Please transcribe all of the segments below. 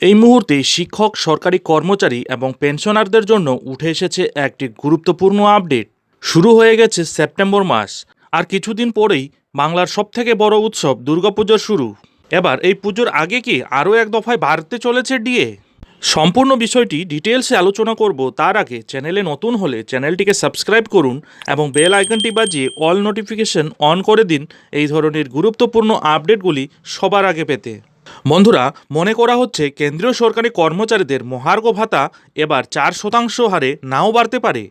এই মুহূর্তে শিক্ষক, সরকারি কর্মচারী এবং পেনশনারদের জন্য উঠে এসেছে একটি গুরুত্বপূর্ণ আপডেট। শুরু হয়ে গেছে সেপ্টেম্বর মাস, আর কিছুদিন পরেই বাংলার সবথেকে বড় উৎসব দুর্গাপুজোর শুরু। এবার এই পুজোর আগে কি আরও এক দফায় বাড়তে চলেছে ডিএ? সম্পূর্ণ বিষয়টি ডিটেলসে আলোচনা করব তার আগে চ্যানেলে নতুন হলে চ্যানেলটিকে সাবস্ক্রাইব করুন এবং বেল আইকনটি বাজিয়ে অল নোটিফিকেশন অন করে দিন এই ধরনের গুরুত্বপূর্ণ আপডেটগুলি সবার আগে পেতে। বন্ধুরা, মনে করা হচ্ছে কেন্দ্রীয় সরকারি কর্মচারীদের মহার্ঘ ভাতা এবার চার শতাংশ হারে নাও বাড়তে পারে।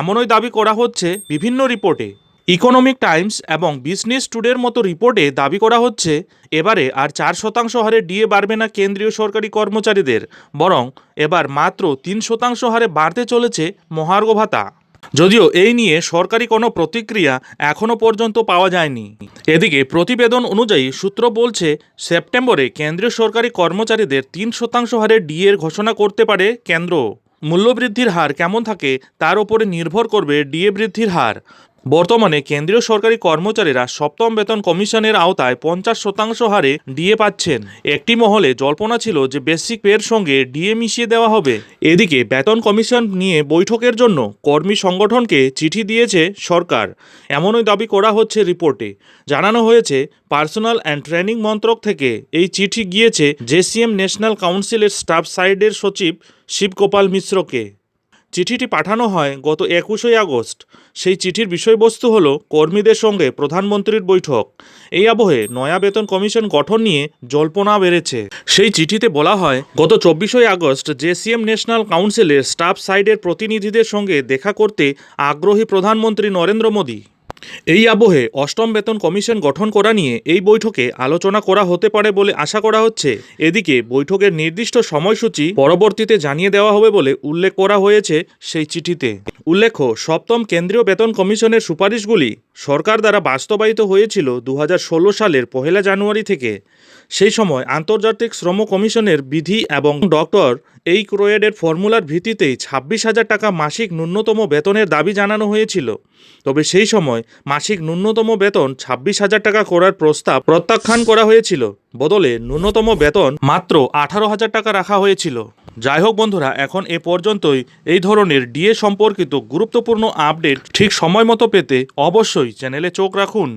এমনই দাবি করা হচ্ছে বিভিন্ন রিপোর্টে। ইকোনমিক টাইমস এবং বিজনেস টুডের মতো রিপোর্টে দাবি করা হচ্ছে, এবারে আর চার শতাংশ হারে ডিএ বাড়বে না কেন্দ্রীয় সরকারি কর্মচারীদের, বরং এবার মাত্র তিন শতাংশ হারে বাড়তে চলেছে মহার্ঘ ভাতা। যদিও এই নিয়ে সরকারি কোনো প্রতিক্রিয়া এখনও পর্যন্ত পাওয়া যায়নি। এদিকে প্রতিবেদন অনুযায়ী সূত্র বলছে, সেপ্টেম্বরে কেন্দ্রীয় সরকারি কর্মচারীদের তিন শতাংশ হারে ডিএর ঘোষণা করতে পারে কেন্দ্র। মূল্যবৃদ্ধির হার কেমন থাকে তার উপরে নির্ভর করবে ডিএ বৃদ্ধির হার। বর্তমানে কেন্দ্রীয় সরকারি কর্মচারীরা সপ্তম বেতন কমিশনের আওতায় পঞ্চাশ শতাংশ হারে ডিএ পাচ্ছেন। একটি মহলে জল্পনা ছিল যে বেসিক পের সঙ্গে ডিএ মিশিয়ে দেওয়া হবে। এদিকে বেতন কমিশন নিয়ে বৈঠকের জন্য কর্মী সংগঠনকে চিঠি দিয়েছে সরকার। এমনই দাবি করা হচ্ছে রিপোর্টে। জানানো হয়েছে, পার্সোনাল অ্যান্ড ট্রেনিং মন্ত্রক থেকে এই চিঠি গিয়েছে জেসিএম ন্যাশনাল কাউন্সিলের স্টাফ সাইডের সচিব শিবগোপাল মিশ্রকে। চিঠিটি পাঠানো হয় গত একুশে আগস্ট। সেই চিঠির বিষয়বস্তু হল কর্মীদের সঙ্গে প্রধানমন্ত্রীর বৈঠক। এই আবহে নয়া বেতন কমিশন গঠন নিয়ে জল্পনা বেড়েছে। সেই চিঠিতে বলা হয়, গত চব্বিশে আগস্ট জেসিএম ন্যাশনাল কাউন্সিলের স্টাফ সাইডের প্রতিনিধিদের সঙ্গে দেখা করতে আগ্রহী প্রধানমন্ত্রী নরেন্দ্র মোদী। এই আবহে অষ্টম বেতন কমিশন গঠন করা নিয়ে এই বৈঠকে আলোচনা করা হতে পারে বলে আশা করা হচ্ছে। এদিকে বৈঠকের নির্দিষ্ট সময়সূচি পরবর্তীতে জানিয়ে দেওয়া হবে বলে উল্লেখ করা হয়েছে সেই চিঠিতে। উল্লেখ্য, সপ্তম কেন্দ্রীয় বেতন কমিশনের সুপারিশগুলি সরকার দ্বারা বাস্তবায়িত হয়েছিল দু হাজার ষোলো সালের পহেলা জানুয়ারি থেকে। সেই সময় আন্তর্জাতিক শ্রম কমিশনের বিধি এবং ডক্টর এই ক্রোয়েডের ফর্মুলার ভিত্তিতেই ছাব্বিশ হাজার টাকা মাসিক ন্যূনতম বেতনের দাবি জানানো হয়েছিল। তবে সেই সময় মাসিক ন্যূনতম বেতন ছাব্বিশ হাজার টাকা করার প্রস্তাব প্রত্যাখ্যান করা হয়েছিল। বদলে ন্যূনতম বেতন মাত্র আঠারো হাজার টাকা রাখা হয়েছিল। যাই হোক বন্ধুরা, এখন এ পর্যন্তই। এই ধরনের ডিএ সম্পর্কিত গুরুত্বপূর্ণ আপডেট ঠিক সময় মতো পেতে অবশ্যই চ্যানেলে চোখ রাখুন।